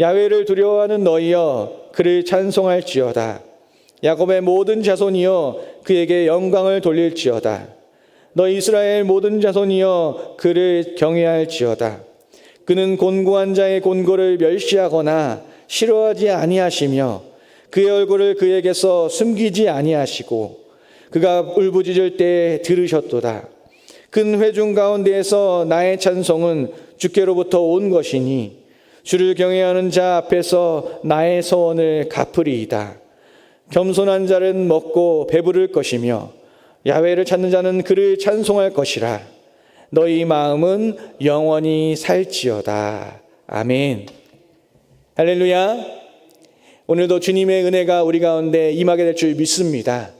야외를 두려워하는 너희여 그를 찬송할지어다. 야곱의 모든 자손이여 그에게 영광을 돌릴지어다. 너 이스라엘 모든 자손이여 그를 경외할지어다. 그는 곤고한 자의 곤고를 멸시하거나 싫어하지 아니하시며 그의 얼굴을 그에게서 숨기지 아니하시고 그가 울부짖을 때 들으셨도다. 큰 회중 가운데에서 나의 찬송은 주께로부터 온 것이니 주를 경외하는 자 앞에서 나의 소원을 갚으리이다. 겸손한 자는 먹고 배부를 것이며 야외를 찾는 자는 그를 찬송할 것이라. 너희 마음은 영원히 살지어다. 아멘. 할렐루야. 오늘도 주님의 은혜가 우리 가운데 임하게 될 줄 믿습니다.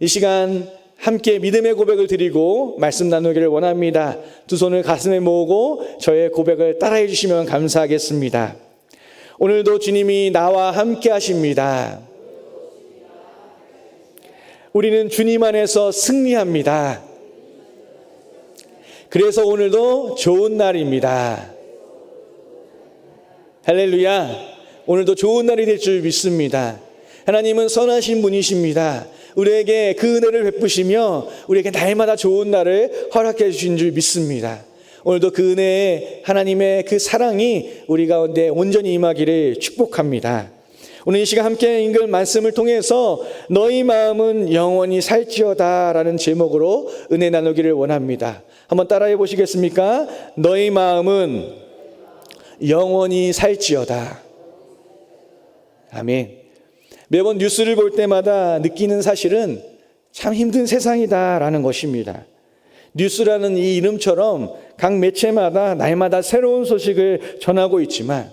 이 시간 함께 믿음의 고백을 드리고 말씀 나누기를 원합니다. 두 손을 가슴에 모으고 저의 고백을 따라해 주시면 감사하겠습니다. 오늘도 주님이 나와 함께 하십니다. 우리는 주님 안에서 승리합니다. 그래서 오늘도 좋은 날입니다. 할렐루야. 오늘도 좋은 날이 될 줄 믿습니다. 하나님은 선하신 분이십니다. 우리에게 그 은혜를 베푸시며 우리에게 날마다 좋은 날을 허락해 주신 줄 믿습니다. 오늘도 그 은혜에 하나님의 그 사랑이 우리 가운데 온전히 임하기를 축복합니다. 오늘 이 시간 함께 읽은 말씀을 통해서 너희 마음은 영원히 살지어다 라는 제목으로 은혜 나누기를 원합니다. 한번 따라해 보시겠습니까? 너희 마음은 영원히 살지어다. 아멘. 매번 뉴스를 볼 때마다 느끼는 사실은 참 힘든 세상이다라는 것입니다. 뉴스라는 이 이름처럼 각 매체마다 날마다 새로운 소식을 전하고 있지만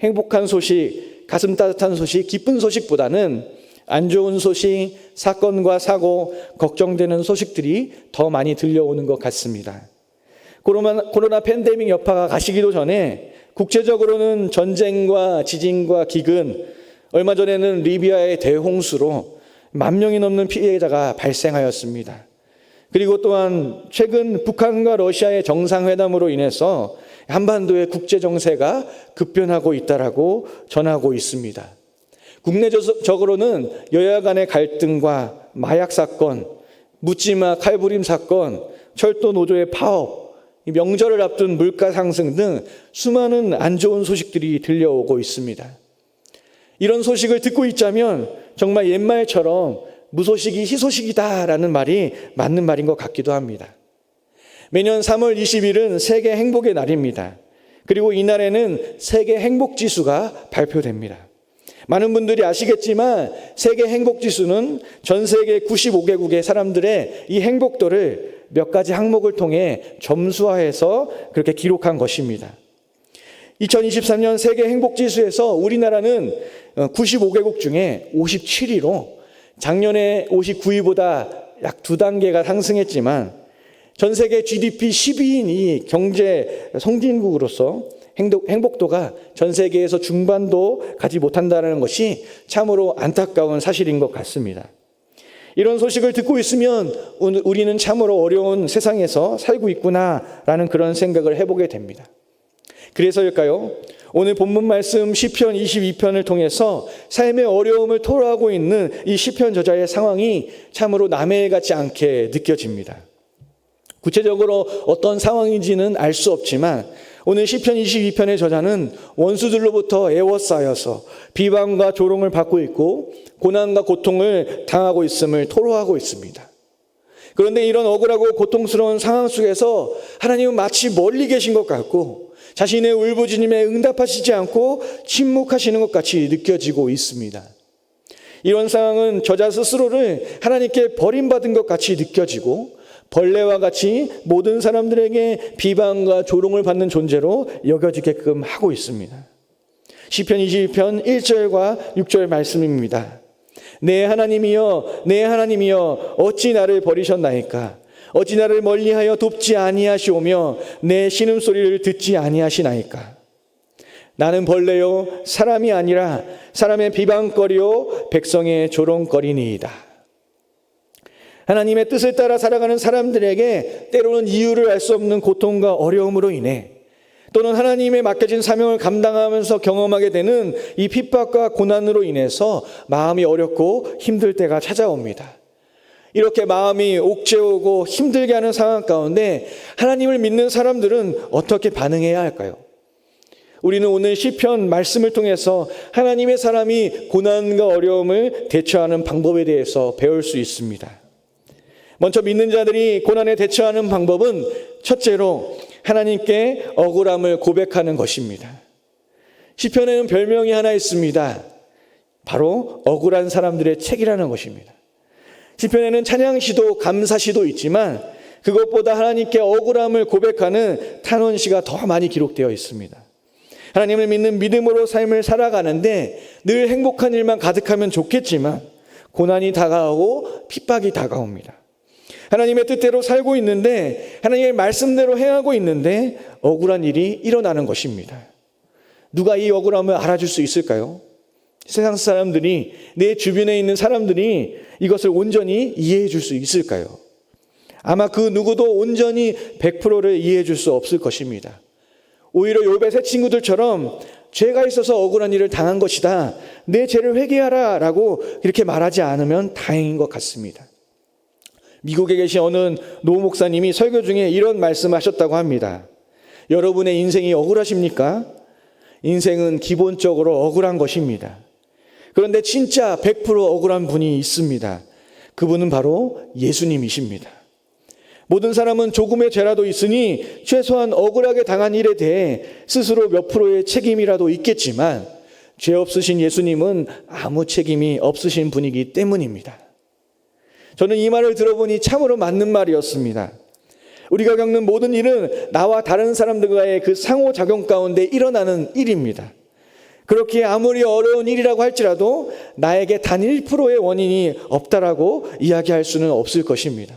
행복한 소식, 가슴 따뜻한 소식, 기쁜 소식보다는 안 좋은 소식, 사건과 사고, 걱정되는 소식들이 더 많이 들려오는 것 같습니다. 코로나, 코로나 팬데믹 여파가 가시기도 전에 국제적으로는 전쟁과 지진과 기근, 얼마 전에는 리비아의 대홍수로 만 명이 넘는 피해자가 발생하였습니다. 그리고 또한 최근 북한과 러시아의 정상회담으로 인해서 한반도의 국제 정세가 급변하고 있다라고 전하고 있습니다. 국내적으로는 여야 간의 갈등과 마약 사건, 묻지마 칼부림 사건, 철도 노조의 파업, 명절을 앞둔 물가 상승 등 수많은 안 좋은 소식들이 들려오고 있습니다. 이런 소식을 듣고 있자면 정말 옛말처럼 무소식이 희소식이다라는 말이 맞는 말인 것 같기도 합니다. 매년 3월 20일은 세계 행복의 날입니다. 그리고 이날에는 세계 행복 지수가 발표됩니다. 많은 분들이 아시겠지만 세계 행복 지수는 전 세계 95개국의 사람들의 이 행복도를 몇 가지 항목을 통해 점수화해서 그렇게 기록한 것입니다. 2023년 세계 행복 지수에서 우리나라는 95개국 중에 57위로 작년에 59위보다 약 두 단계가 상승했지만 전 세계 GDP 10위인 이 경제 성진국으로서 행복도가 전 세계에서 중반도 가지 못한다는 것이 참으로 안타까운 사실인 것 같습니다. 이런 소식을 듣고 있으면 우리는 참으로 어려운 세상에서 살고 있구나라는 그런 생각을 해보게 됩니다. 그래서일까요? 오늘 본문 말씀 시편 22편을 통해서 삶의 어려움을 토로하고 있는 이 시편 저자의 상황이 참으로 남의 일 같지 않게 느껴집니다. 구체적으로 어떤 상황인지는 알 수 없지만 오늘 시편 22편의 저자는 원수들로부터 애워싸여서 비방과 조롱을 받고 있고 고난과 고통을 당하고 있음을 토로하고 있습니다. 그런데 이런 억울하고 고통스러운 상황 속에서 하나님은 마치 멀리 계신 것 같고 자신의 울부짖음에 응답하시지 않고 침묵하시는 것 같이 느껴지고 있습니다. 이런 상황은 저자 스스로를 하나님께 버림받은 것 같이 느껴지고 벌레와 같이 모든 사람들에게 비방과 조롱을 받는 존재로 여겨지게끔 하고 있습니다. 시편 22편 1절과 6절 말씀입니다. 내 하나님이여 내 하나님이여 어찌 나를 버리셨나이까 어찌 나를 멀리하여 돕지 아니하시오며 내 신음소리를 듣지 아니하시나이까 나는 벌레요 사람이 아니라 사람의 비방거리요 백성의 조롱거리니이다. 하나님의 뜻을 따라 살아가는 사람들에게 때로는 이유를 알 수 없는 고통과 어려움으로 인해 또는 하나님의 맡겨진 사명을 감당하면서 경험하게 되는 이 핍박과 고난으로 인해서 마음이 어렵고 힘들 때가 찾아옵니다. 이렇게 마음이 옥죄오고 힘들게 하는 상황 가운데 하나님을 믿는 사람들은 어떻게 반응해야 할까요? 우리는 오늘 시편 말씀을 통해서 하나님의 사람이 고난과 어려움을 대처하는 방법에 대해서 배울 수 있습니다. 먼저 믿는 자들이 고난에 대처하는 방법은 첫째로 하나님께 억울함을 고백하는 것입니다. 시편에는 별명이 하나 있습니다. 바로 억울한 사람들의 책이라는 것입니다. 시편에는 찬양시도 감사시도 있지만 그것보다 하나님께 억울함을 고백하는 탄원시가 더 많이 기록되어 있습니다. 하나님을 믿는 믿음으로 삶을 살아가는데 늘 행복한 일만 가득하면 좋겠지만 고난이 다가오고 핍박이 다가옵니다. 하나님의 뜻대로 살고 있는데 하나님의 말씀대로 행하고 있는데 억울한 일이 일어나는 것입니다. 누가 이 억울함을 알아줄 수 있을까요? 세상 사람들이 내 주변에 있는 사람들이 이것을 온전히 이해해 줄 수 있을까요? 아마 그 누구도 온전히 100%를 이해해 줄 수 없을 것입니다. 오히려 욥의 새 친구들처럼 죄가 있어서 억울한 일을 당한 것이다. 내 죄를 회개하라 라고 이렇게 말하지 않으면 다행인 것 같습니다. 미국에 계신 어느 노 목사님이 설교 중에 이런 말씀하셨다고 합니다. 여러분의 인생이 억울하십니까? 인생은 기본적으로 억울한 것입니다. 그런데 진짜 100% 억울한 분이 있습니다. 그분은 바로 예수님이십니다. 모든 사람은 조금의 죄라도 있으니 최소한 억울하게 당한 일에 대해 스스로 몇 프로의 책임이라도 있겠지만 죄 없으신 예수님은 아무 책임이 없으신 분이기 때문입니다. 저는 이 말을 들어보니 참으로 맞는 말이었습니다. 우리가 겪는 모든 일은 나와 다른 사람들과의 그 상호작용 가운데 일어나는 일입니다. 그렇게 아무리 어려운 일이라고 할지라도 나에게 단 1%의 원인이 없다라고 이야기할 수는 없을 것입니다.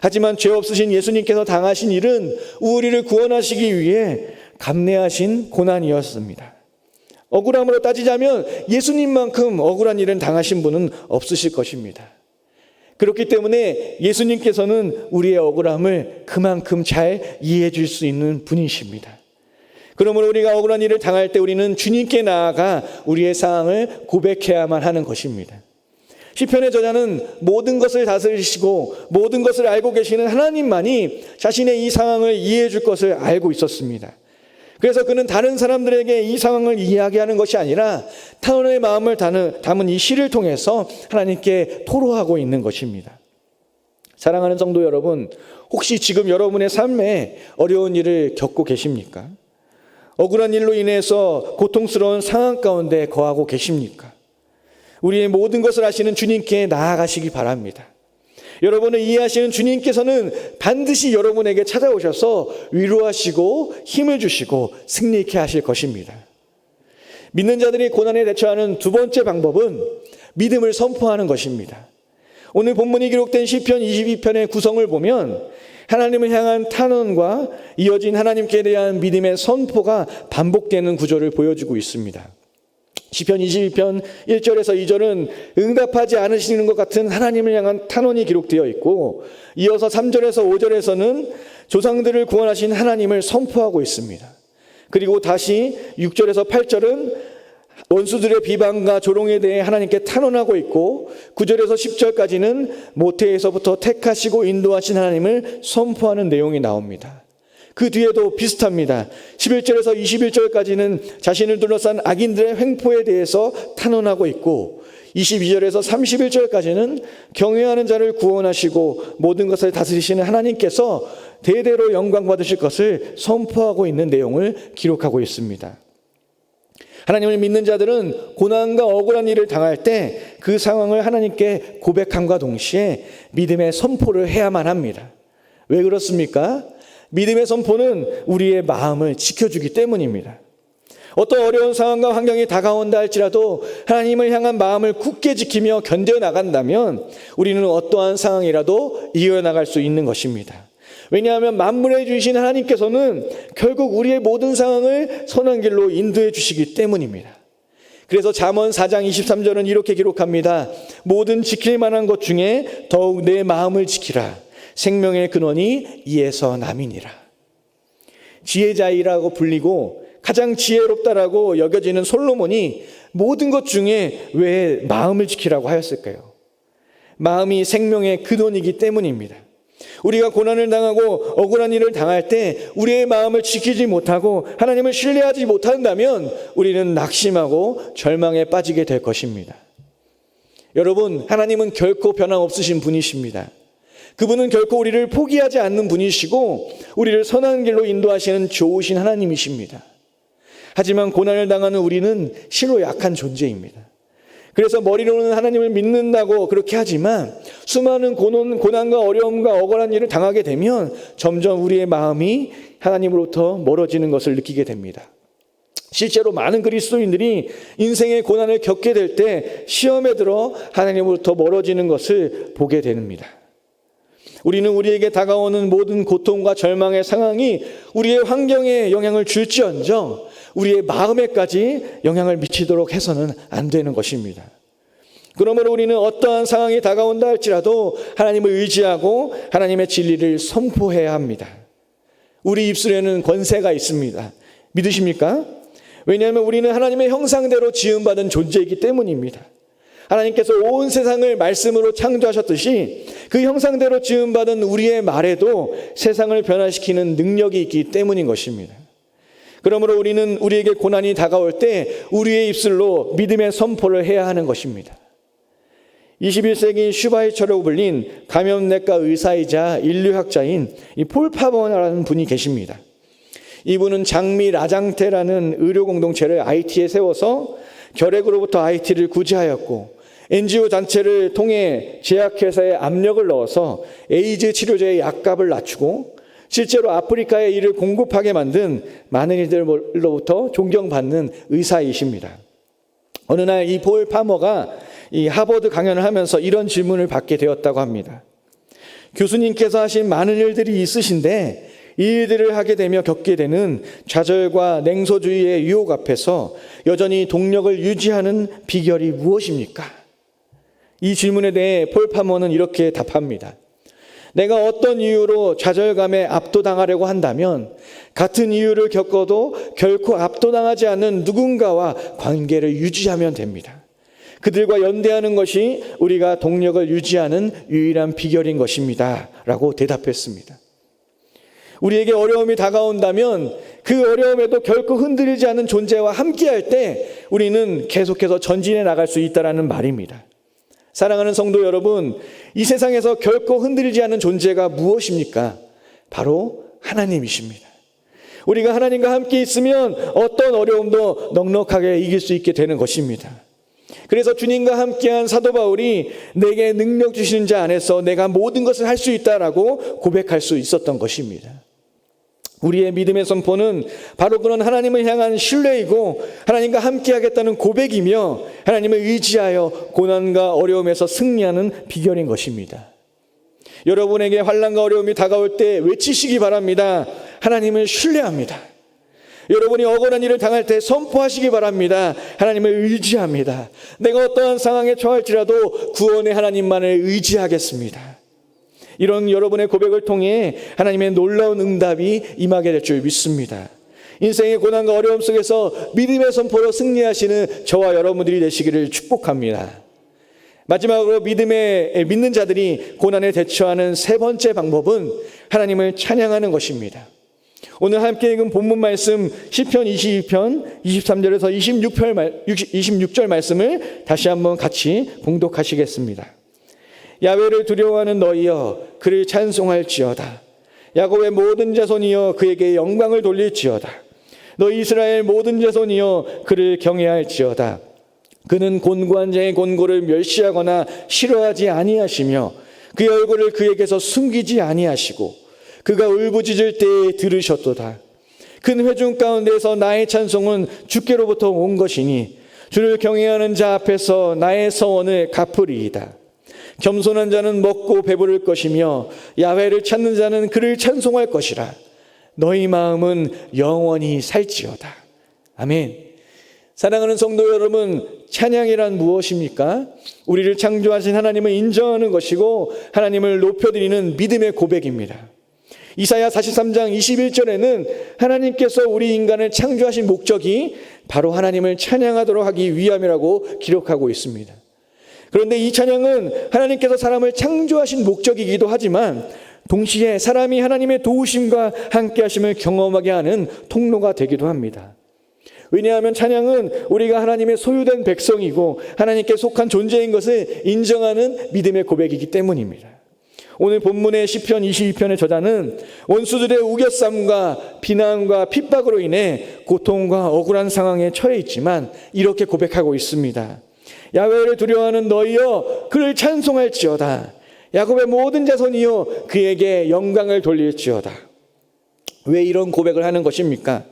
하지만 죄 없으신 예수님께서 당하신 일은 우리를 구원하시기 위해 감내하신 고난이었습니다. 억울함으로 따지자면 예수님만큼 억울한 일은 당하신 분은 없으실 것입니다. 그렇기 때문에 예수님께서는 우리의 억울함을 그만큼 잘 이해해 줄 수 있는 분이십니다. 그러므로 우리가 억울한 일을 당할 때 우리는 주님께 나아가 우리의 상황을 고백해야만 하는 것입니다. 시편의 저자는 모든 것을 다스리시고 모든 것을 알고 계시는 하나님만이 자신의 이 상황을 이해해 줄 것을 알고 있었습니다. 그래서 그는 다른 사람들에게 이 상황을 이야기하는 것이 아니라 타원의 마음을 담은 이 시를 통해서 하나님께 토로하고 있는 것입니다. 사랑하는 성도 여러분, 혹시 지금 여러분의 삶에 어려운 일을 겪고 계십니까? 억울한 일로 인해서 고통스러운 상황 가운데 거하고 계십니까? 우리의 모든 것을 아시는 주님께 나아가시기 바랍니다. 여러분을 이해하시는 주님께서는 반드시 여러분에게 찾아오셔서 위로하시고 힘을 주시고 승리케 하실 것입니다. 믿는 자들이 고난에 대처하는 두 번째 방법은 믿음을 선포하는 것입니다. 오늘 본문이 기록된 시편 22편의 구성을 보면 하나님을 향한 탄원과 이어진 하나님께 대한 믿음의 선포가 반복되는 구조를 보여주고 있습니다. 시편 22편 1절에서 2절은 응답하지 않으시는 것 같은 하나님을 향한 탄원이 기록되어 있고 이어서 3절에서 5절에서는 조상들을 구원하신 하나님을 선포하고 있습니다. 그리고 다시 6절에서 8절은 원수들의 비방과 조롱에 대해 하나님께 탄원하고 있고 9절에서 10절까지는 모태에서부터 택하시고 인도하신 하나님을 선포하는 내용이 나옵니다. 그 뒤에도 비슷합니다. 11절에서 21절까지는 자신을 둘러싼 악인들의 횡포에 대해서 탄원하고 있고 22절에서 31절까지는 경외하는 자를 구원하시고 모든 것을 다스리시는 하나님께서 대대로 영광 받으실 것을 선포하고 있는 내용을 기록하고 있습니다. 하나님을 믿는 자들은 고난과 억울한 일을 당할 때 그 상황을 하나님께 고백함과 동시에 믿음의 선포를 해야만 합니다. 왜 그렇습니까? 믿음의 선포는 우리의 마음을 지켜주기 때문입니다. 어떤 어려운 상황과 환경이 다가온다 할지라도 하나님을 향한 마음을 굳게 지키며 견뎌 나간다면 우리는 어떠한 상황이라도 이겨나갈 수 있는 것입니다. 왜냐하면 만물에 주신 하나님께서는 결국 우리의 모든 상황을 선한 길로 인도해 주시기 때문입니다. 그래서 잠언 4장 23절은 이렇게 기록합니다. 모든 지킬 만한 것 중에 더욱 내 마음을 지키라. 생명의 근원이 이에서 남이니라. 지혜자이라고 불리고 가장 지혜롭다라고 여겨지는 솔로몬이 모든 것 중에 왜 마음을 지키라고 하였을까요? 마음이 생명의 근원이기 때문입니다. 우리가 고난을 당하고 억울한 일을 당할 때 우리의 마음을 지키지 못하고 하나님을 신뢰하지 못한다면 우리는 낙심하고 절망에 빠지게 될 것입니다. 여러분, 하나님은 결코 변함없으신 분이십니다. 그분은 결코 우리를 포기하지 않는 분이시고 우리를 선한 길로 인도하시는 좋으신 하나님이십니다. 하지만 고난을 당하는 우리는 실로 약한 존재입니다. 그래서 머리로는 하나님을 믿는다고 그렇게 하지만 수많은 고난, 고난과 어려움과 억울한 일을 당하게 되면 점점 우리의 마음이 하나님으로부터 멀어지는 것을 느끼게 됩니다. 실제로 많은 그리스도인들이 인생의 고난을 겪게 될 때 시험에 들어 하나님으로부터 멀어지는 것을 보게 됩니다. 우리는 우리에게 다가오는 모든 고통과 절망의 상황이 우리의 환경에 영향을 줄지언정 우리의 마음에까지 영향을 미치도록 해서는 안 되는 것입니다. 그러므로 우리는 어떠한 상황이 다가온다 할지라도 하나님을 의지하고 하나님의 진리를 선포해야 합니다. 우리 입술에는 권세가 있습니다. 믿으십니까? 왜냐하면 우리는 하나님의 형상대로 지음받은 존재이기 때문입니다. 하나님께서 온 세상을 말씀으로 창조하셨듯이 그 형상대로 지음받은 우리의 말에도 세상을 변화시키는 능력이 있기 때문인 것입니다. 그러므로 우리는 우리에게 고난이 다가올 때 우리의 입술로 믿음의 선포를 해야 하는 것입니다. 21세기 슈바이처로 불린 감염내과 의사이자 인류학자인 폴 파버라는 분이 계십니다. 이분은 장미 라장테라는 의료 공동체를 IT에 세워서 결핵으로부터 IT를 구제하였고 NGO 단체를 통해 제약회사에 압력을 넣어서 에이즈 치료제의 약값을 낮추고 실제로 아프리카에 이를 공급하게 만든 많은 이들로부터 존경받는 의사이십니다. 어느 날이폴 파머가 이 하버드 강연을 하면서 이런 질문을 받게 되었다고 합니다. 교수님께서 하신 많은 일들이 있으신데 이 일들을 하게 되며 겪게 되는 좌절과 냉소주의의 유혹 앞에서 여전히 동력을 유지하는 비결이 무엇입니까? 이 질문에 대해 폴 파머는 이렇게 답합니다. 내가 어떤 이유로 좌절감에 압도당하려고 한다면 같은 이유를 겪어도 결코 압도당하지 않는 누군가와 관계를 유지하면 됩니다. 그들과 연대하는 것이 우리가 동력을 유지하는 유일한 비결인 것입니다. 라고 대답했습니다. 우리에게 어려움이 다가온다면 그 어려움에도 결코 흔들리지 않는 존재와 함께할 때 우리는 계속해서 전진해 나갈 수 있다라는 말입니다. 사랑하는 성도 여러분, 이 세상에서 결코 흔들리지 않는 존재가 무엇입니까? 바로 하나님이십니다. 우리가 하나님과 함께 있으면 어떤 어려움도 넉넉하게 이길 수 있게 되는 것입니다. 그래서 주님과 함께한 사도 바울이 내게 능력 주시는 자 안에서 내가 모든 것을 할 수 있다라고 고백할 수 있었던 것입니다. 우리의 믿음의 선포는 바로 그런 하나님을 향한 신뢰이고 하나님과 함께하겠다는 고백이며 하나님을 의지하여 고난과 어려움에서 승리하는 비결인 것입니다. 여러분에게 환란과 어려움이 다가올 때 외치시기 바랍니다. 하나님을 신뢰합니다. 여러분이 억울한 일을 당할 때 선포하시기 바랍니다. 하나님을 의지합니다. 내가 어떠한 상황에 처할지라도 구원의 하나님만을 의지하겠습니다. 이런 여러분의 고백을 통해 하나님의 놀라운 응답이 임하게 될 줄 믿습니다. 인생의 고난과 어려움 속에서 믿음의 선포로 승리하시는 저와 여러분들이 되시기를 축복합니다. 마지막으로 믿음의 믿는 자들이 고난에 대처하는 세 번째 방법은 하나님을 찬양하는 것입니다. 오늘 함께 읽은 본문 말씀 시편 22편 23절에서 26절, 26절 말씀을 다시 한번 같이 봉독하시겠습니다. 야외를 두려워하는 너희여 그를 찬송할지어다. 야곱의 모든 자손이여 그에게 영광을 돌릴지어다. 너희 이스라엘 모든 자손이여 그를 경외할지어다. 그는 곤고한 자의 곤고를 멸시하거나 싫어하지 아니하시며 그의 얼굴을 그에게서 숨기지 아니하시고 그가 울부짖을 때에 들으셨도다. 큰 회중 가운데서 나의 찬송은 주께로부터 온 것이니 주를 경외하는 자 앞에서 나의 서원을 갚으리이다. 겸손한 자는 먹고 배부를 것이며 야훼를 찾는 자는 그를 찬송할 것이라. 너희 마음은 영원히 살지어다. 아멘. 사랑하는 성도 여러분, 찬양이란 무엇입니까? 우리를 창조하신 하나님을 인정하는 것이고 하나님을 높여드리는 믿음의 고백입니다. 이사야 43장 21절에는 하나님께서 우리 인간을 창조하신 목적이 바로 하나님을 찬양하도록 하기 위함이라고 기록하고 있습니다. 그런데 이 찬양은 하나님께서 사람을 창조하신 목적이기도 하지만 동시에 사람이 하나님의 도우심과 함께 하심을 경험하게 하는 통로가 되기도 합니다. 왜냐하면 찬양은 우리가 하나님의 소유된 백성이고 하나님께 속한 존재인 것을 인정하는 믿음의 고백이기 때문입니다. 오늘 본문의 시편 22편의 저자는 원수들의 우겨쌈과 비난과 핍박으로 인해 고통과 억울한 상황에 처해 있지만 이렇게 고백하고 있습니다. 야훼를 두려워하는 너희여 그를 찬송할지어다. 야곱의 모든 자손이여 그에게 영광을 돌릴지어다. 왜 이런 고백을 하는 것입니까?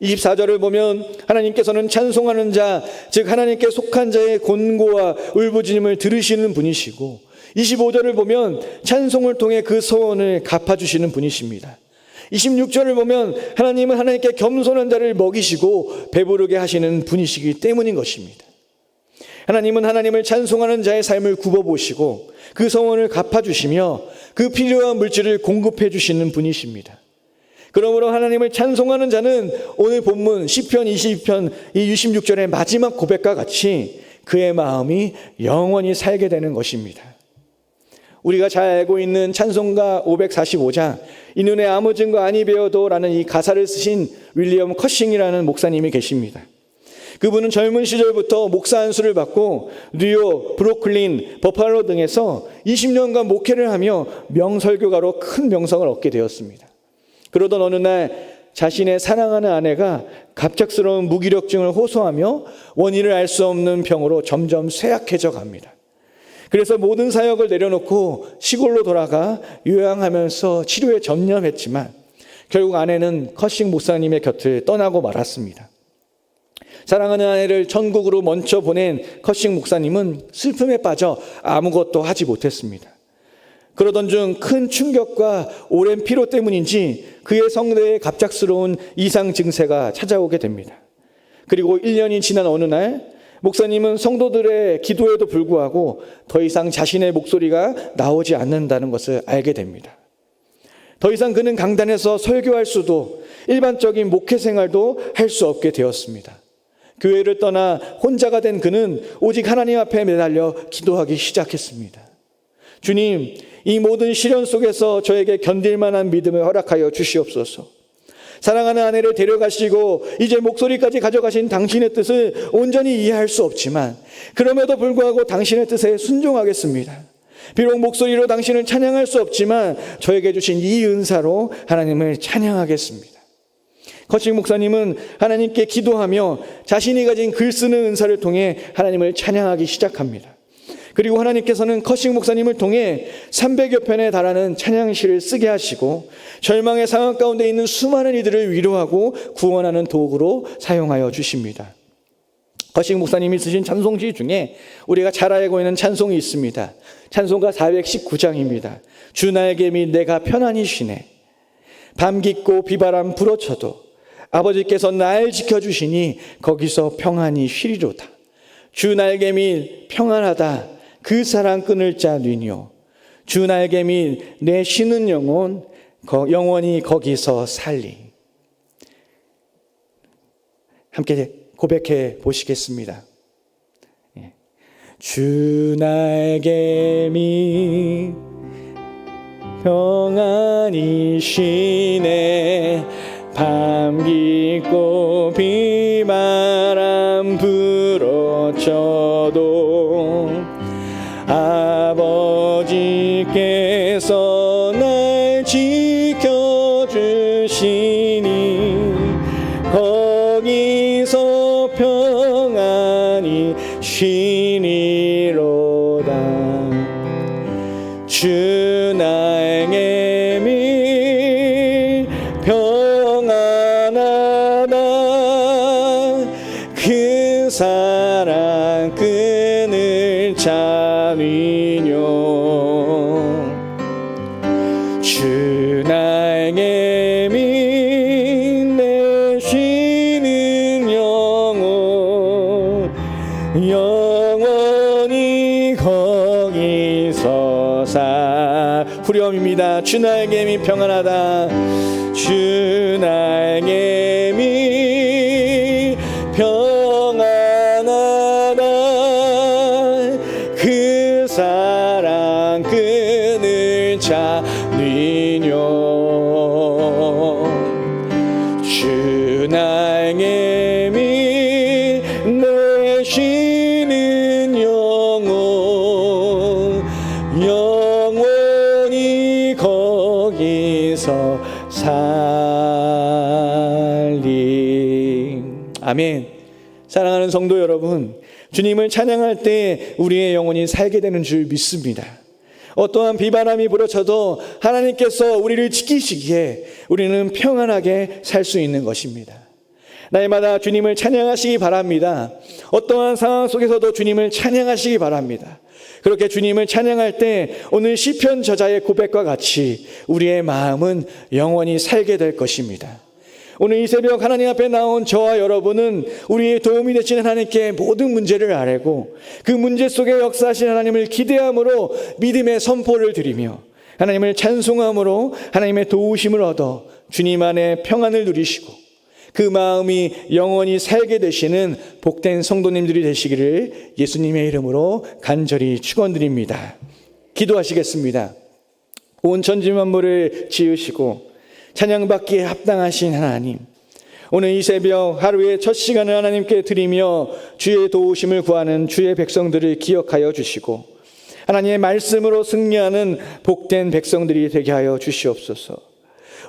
24절을 보면 하나님께서는 찬송하는 자, 즉 하나님께 속한 자의 곤고와 울부짖음을 들으시는 분이시고 25절을 보면 찬송을 통해 그 소원을 갚아주시는 분이십니다. 26절을 보면 하나님은 하나님께 겸손한 자를 먹이시고 배부르게 하시는 분이시기 때문인 것입니다. 하나님은 하나님을 찬송하는 자의 삶을 굽어보시고 그 소원을 갚아주시며 그 필요한 물질을 공급해 주시는 분이십니다. 그러므로 하나님을 찬송하는 자는 오늘 본문 10편 22편 이 66절의 마지막 고백과 같이 그의 마음이 영원히 살게 되는 것입니다. 우리가 잘 알고 있는 찬송가 545장 이 눈에 아무 증거 아니 배워도 라는 이 가사를 쓰신 윌리엄 커싱이라는 목사님이 계십니다. 그분은 젊은 시절부터 목사 안수를 받고 뉴욕, 브루클린, 버팔로 등에서 20년간 목회를 하며 명설교가로 큰 명성을 얻게 되었습니다. 그러던 어느 날 자신의 사랑하는 아내가 갑작스러운 무기력증을 호소하며 원인을 알 수 없는 병으로 점점 쇠약해져 갑니다. 그래서 모든 사역을 내려놓고 시골로 돌아가 요양하면서 치료에 전념했지만 결국 아내는 커싱 목사님의 곁을 떠나고 말았습니다. 사랑하는 아내를 천국으로 먼저 보낸 커싱 목사님은 슬픔에 빠져 아무것도 하지 못했습니다. 그러던 중 큰 충격과 오랜 피로 때문인지 그의 성대에 갑작스러운 이상 증세가 찾아오게 됩니다. 그리고 1년이 지난 어느 날 목사님은 성도들의 기도에도 불구하고 더 이상 자신의 목소리가 나오지 않는다는 것을 알게 됩니다. 더 이상 그는 강단에서 설교할 수도 일반적인 목회 생활도 할 수 없게 되었습니다. 교회를 떠나 혼자가 된 그는 오직 하나님 앞에 매달려 기도하기 시작했습니다. 주님, 이 모든 시련 속에서 저에게 견딜 만한 믿음을 허락하여 주시옵소서. 사랑하는 아내를 데려가시고 이제 목소리까지 가져가신 당신의 뜻을 온전히 이해할 수 없지만 그럼에도 불구하고 당신의 뜻에 순종하겠습니다. 비록 목소리로 당신을 찬양할 수 없지만 저에게 주신 이 은사로 하나님을 찬양하겠습니다. 거식 목사님은 하나님께 기도하며 자신이 가진 글 쓰는 은사를 통해 하나님을 찬양하기 시작합니다. 그리고 하나님께서는 커싱 목사님을 통해 300여 편에 달하는 찬양시를 쓰게 하시고 절망의 상황 가운데 있는 수많은 이들을 위로하고 구원하는 도구로 사용하여 주십니다. 거식 목사님이 쓰신 찬송시 중에 우리가 잘 알고 있는 찬송이 있습니다. 찬송가 419장입니다. 주 날개 및 내가 편안히 쉬네. 밤 깊고 비바람 불어쳐도 아버지께서 날 지켜주시니 거기서 평안히 쉬리로다. 주 날개 및 평안하다. 그 사랑 끊을 자 뉘뇨. 주 날개 및내 쉬는 영혼 영원히 거기서 살리. 함께 고백해 보시겠습니다. 예. 주 날개 및 평안히 쉬네 밤 깊고 비바람 불어쳐도 아버지께서 날 지켜주시니 거기서 평안히 쉬 주 나에게 미 평안하다. 주 나에 주님을 찬양할 때 우리의 영혼이 살게 되는 줄 믿습니다 어떠한 비바람이 불어쳐도 하나님께서 우리를 지키시기에 우리는 평안하게 살 수 있는 것입니다. 날마다 주님을 찬양하시기 바랍니다. 어떠한 상황 속에서도 주님을 찬양하시기 바랍니다. 그렇게 주님을 찬양할 때 오늘 시편 저자의 고백과 같이 우리의 마음은 영원히 살게 될 것입니다. 오늘 이 새벽 하나님 앞에 나온 저와 여러분은 우리의 도움이 되시는 하나님께 모든 문제를 아뢰고 그 문제 속에 역사하신 하나님을 기대함으로 믿음의 선포를 드리며 하나님을 찬송함으로 하나님의 도우심을 얻어 주님 안에 평안을 누리시고 그 마음이 영원히 살게 되시는 복된 성도님들이 되시기를 예수님의 이름으로 간절히 축원드립니다. 기도하시겠습니다. 온 천지 만물을 지으시고 찬양받기에 합당하신 하나님. 오늘 이 새벽 하루의 첫 시간을 하나님께 드리며 주의 도우심을 구하는 주의 백성들을 기억하여 주시고 하나님의 말씀으로 승리하는 복된 백성들이 되게 하여 주시옵소서.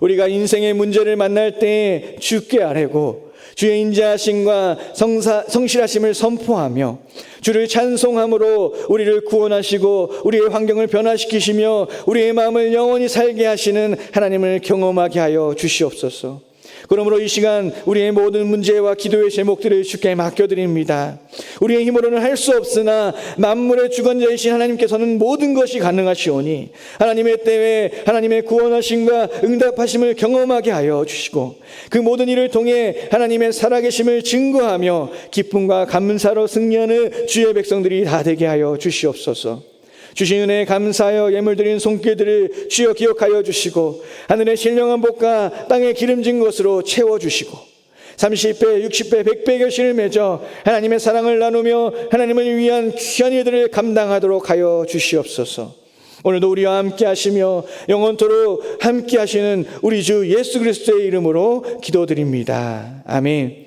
우리가 인생의 문제를 만날 때 주께 아뢰고 주의 인자하심과 성사, 성실하심을 선포하며 주를 찬송함으로 우리를 구원하시고 우리의 환경을 변화시키시며 우리의 마음을 영원히 살게 하시는 하나님을 경험하게 하여 주시옵소서. 그러므로 이 시간 우리의 모든 문제와 기도의 제목들을 주께 맡겨드립니다. 우리의 힘으로는 할 수 없으나 만물의 주관자이신 하나님께서는 모든 것이 가능하시오니 하나님의 때에 하나님의 구원하심과 응답하심을 경험하게 하여 주시고 그 모든 일을 통해 하나님의 살아계심을 증거하며 기쁨과 감사로 승리하는 주의 백성들이 다 되게 하여 주시옵소서. 주신 은혜에 감사하여 예물 드린 손길들을 주여 기억하여 주시고 하늘의 신령한 복과 땅의 기름진 것으로 채워 주시고 30배, 60배, 100배 결실을 맺어 하나님의 사랑을 나누며 하나님을 위한 귀한 일들을 감당하도록 하여 주시옵소서. 오늘도 우리와 함께 하시며 영원토록 함께 하시는 우리 주 예수 그리스도의 이름으로 기도드립니다. 아멘.